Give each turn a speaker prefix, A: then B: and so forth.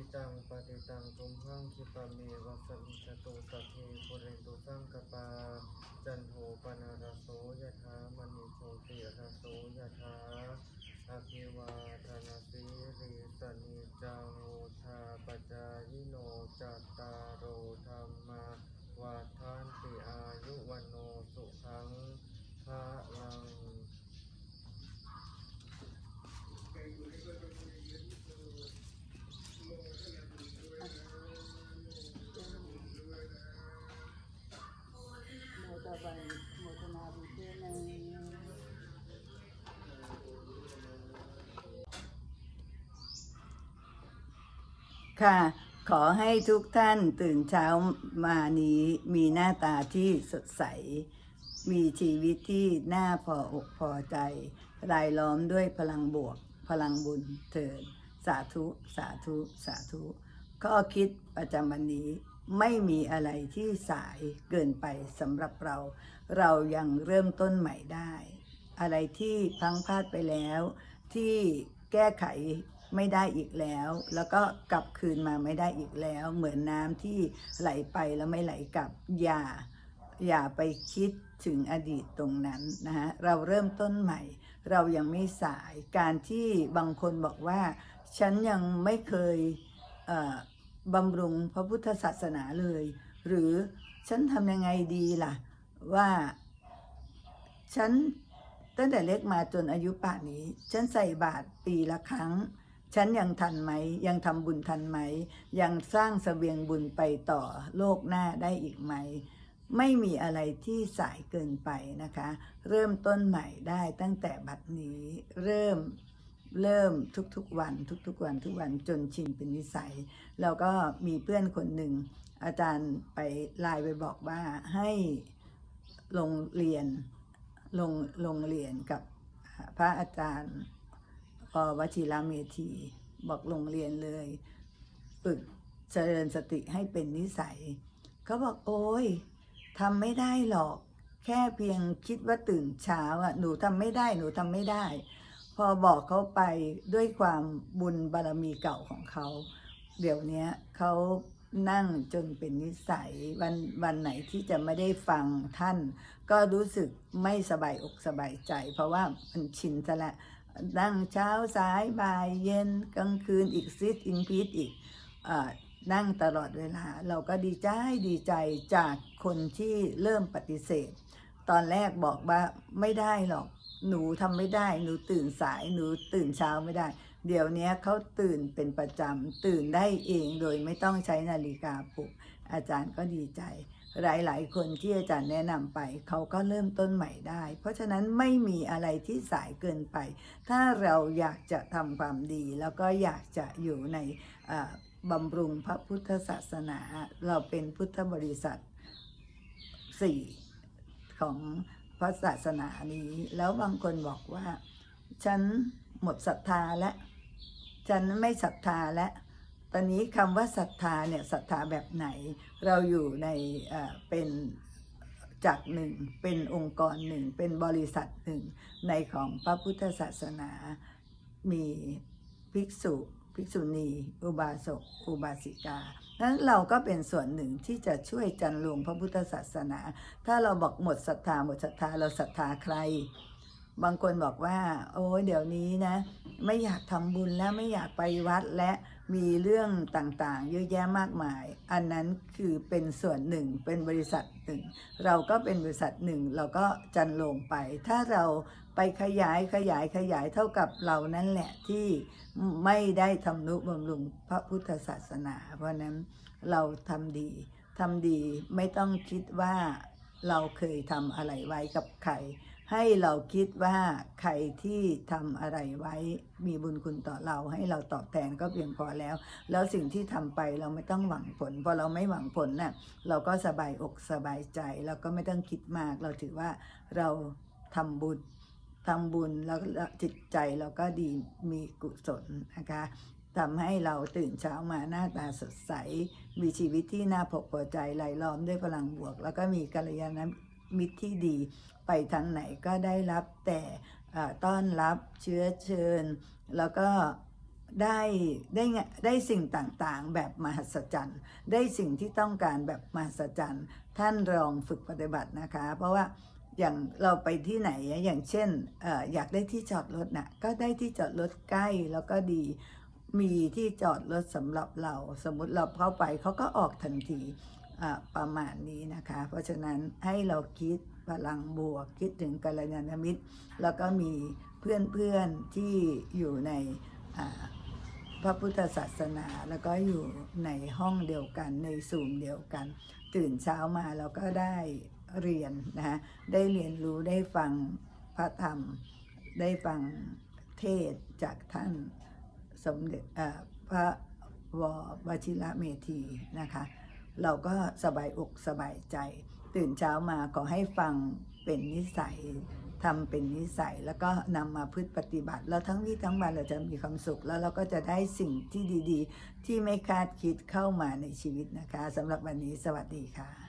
A: ชิตังปฏิตังตุมหังคิปะเมวัสมิจตุสัพเพปุเรนตุสังกปาจันโทปนาราโสยถามณิโชติราโสยถาอภิวาทนาสีริสนิจังโอชาปจายโนจัตตารโอธรรมาวาทานติอายุวันโนสุขังภะลัง
B: โมตบันโมทนาบุญเพื่อนใน ค่ะ ขอให้ทุกท่านตื่นเช้ามานี้มีหน้าตาที่สดใส มีชีวิตที่น่าพออกพอใจ รายล้อมด้วยพลังบวก พลังบุญเถิดสาธุสาธุสาธุข้อคิดประจำวันนี้ไม่มีอะไรที่สายเกินไปสำหรับเรา เรายังเริ่มต้นใหม่ได้ อะไรที่พังพลาดไปแล้ว ที่แก้ไข ไม่ได้อีกแล้ว แล้วก็กลับคืนมาไม่ได้อีกแล้ว เหมือนน้ำที่ไหลไปแล้วไม่ไหลกลับอย่าอย่าไปคิดถึงอดีตตรงนั้นนะฮะเราเริ่มต้นใหม่ เรายังไม่สายการที่บางคนบอกว่า ฉันยังไม่เคยเบำรุงพระพุทธศาสนาเลย หรือฉันทำยังไงดีล่ะ ว่าฉันตั้งแต่เล็กมาจนอายุป่านนี้ ฉันใส่บาตรปีละครั้ง ฉันยังทันไหม ยังทำบุญทันไหม ยังสร้างเสบียงบุญไปต่อโลกหน้าได้อีกไหม ไม่มีอะไรที่สายเกินไปนะคะ เริ่มต้นใหม่ได้ตั้งแต่บัดนี้เริ่มเริ่มทุกๆวัน ทุกๆวันทุกวันจนชินเป็นนิสัย แล้วก็มีเพื่อนคนหนึ่ง อาจารย์ไปไลน์ไปบอกว่าให้ลงเรียนลงลงเรียนกับพระอาจารย์ อวชิระเมธีบอกลงเรียนเลยฝึกเจริญสติให้เป็นนิสัย เขาบอกโอ้ยทำไม่ได้หรอก แค่เพียงคิดว่าตื่นเช้าอะหนูทำไม่ได้หนูทำไม่ได้ พอบอกเขาไปด้วยความบุญบารมีเก่าของเขา เดี๋ยวนี้เขานั่งจนเป็นนิสัยวันวันไหนที่จะไม่ได้ฟังท่าน ก็รู้สึกไม่สบายอกสบายใจ เพราะว่ามันชินซะและ นั่งเช้าสายบ่ายเย็นกลางคืนอีกซิดอินพีทอีกอนั่งตลอดเวลา เราก็ดีใจดีใจจากคนที่เริ่มปฏิเสธ ตอนแรกบอกว่าไม่ได้หรอกหนูทำไม่ได้ หนูตื่นสาย หนูตื่นเช้าไม่ได้ เดี๋ยวนี้เขาตื่นเป็นประจำ ตื่นได้เองโดยไม่ต้องใช้นาฬิกาปลุก อาจารย์ก็ดีใจ หลายๆ คนที่อาจารย์แนะนำไป เขาก็เริ่มต้นใหม่ได้ เพราะฉะนั้นไม่มีอะไรที่สายเกินไป ถ้าเราอยากจะทำความดี แล้วก็อยากจะอยู่ในอ่าบำรุงพระพุทธศาสนา เราเป็นพุทธบริษัทสี่ของพระศาสนานี้ แล้วบางคนบอกว่า ฉันหมดศรัทธาแล้วฉันไม่ศรัทธาแล้ว ตอนนี้คำว่าศรัทธาเนี่ยศรัทธาแบบไหน เราอยู่ในเป็นจักหนึ่งเป็นองค์กรหนึ่งเป็นบริษัทหนึ่งในของพระพุทธศาสนา มีภิกษุภิกษุณี อุบาสกอุบาสิกานั้นเราก็เป็นส่วนหนึ่งที่จะช่วยจันลงพระพุทธศาสนา ถ้าเราบอกหมดศรัทธาหมดศรัทธาเราศรัทธาใคร บางคนบอกว่า โอ้ยเดี๋ยวนี้นะ ไม่อยากทำบุญแล้วไม่อยากไปวัดและมีเรื่องต่างๆ เยอะแยะมากมาย อันนั้นคือเป็นส่วนหนึ่งเป็นบริษัทหนึ่ง เราก็เป็นบริษัทหนึ่ง เราก็จันลงไป ถ้าเราไปขยายขยายขยายเท่ากับเรานั่นแหละที่ไม่ได้ทำนุบำรุงพระพุทธศาสนา เพราะฉะนั้นเราทำดีทำดีไม่ต้องคิดว่าเราเคยทำอะไรไว้กับใคร ให้เราคิดว่าใครที่ทำอะไรไว้มีบุญคุณต่อเราให้เราตอบแทนก็เพียงพอแล้ว แล้วสิ่งที่ทำไปเราไม่ต้องหวังผลพอเราไม่หวังผลน่ะเราก็สบายอกสบายใจเราก็ไม่ต้องคิดมาก เราถือว่าเราทำบุญทำบุญแล้วจิตใจเราก็ดีมีกุศลนะคะทำให้เราตื่นเช้ามาหน้าตาสดใส มีชีวิตที่น่าพอพอใจไหลล้อมด้วยพลังบวก แล้วก็มีกัลยาณ มิตรที่ดี ไปทางไหนก็ได้รับแต่ต้อนรับเชื้อเชิญ แล้วก็ได้ได้ไงได้สิ่งต่างๆ แบบมหัศจรรย์ ได้สิ่งที่ต้องการแบบมหัศจรรย์ ท่านลองฝึกปฏิบัตินะคะ เพราะว่าอย่างเราไปที่ไหนอย่างเช่นออยากได้ที่จอดรถนะ่ะก็ได้ที่จอดรถใกล้แล้วก็ดีมีที่จอดรถสำหรับเรา สมมติเราเข้าไปเขาก็ออกทันที ประมาณนี้นะคะ เพราะฉะนั้นให้เราคิดพลังบวก คิดถึงกัลยาณมิตร แล้วก็มีเพื่อนๆที่อยู่ในพระพุทธศาสนาแล้วก็อยู่ในห้องเดียวกันในสูงเดียวกัน ตื่นเช้ามาเราก็ได้เรียนนะคะได้เรียนรู้ได้ฟังพระธรรม ได้ฟังเทศจากท่านสมเด็จพระววชิระเมธีนะคะ เราก็สบายอกสบายใจ ตื่นเช้ามาขอให้ฟังเป็นนิสัยทำเป็นนิสัยแล้วก็นำมาพฤติปฏิบัติ แล้วทั้งวี่ทั้งวันเราจะมีความสุข แล้วเราก็จะได้สิ่งที่ดี ๆ ที่ไม่คาดคิดเข้ามาในชีวิตนะคะสำหรับวันนี้สวัสดีค่ะ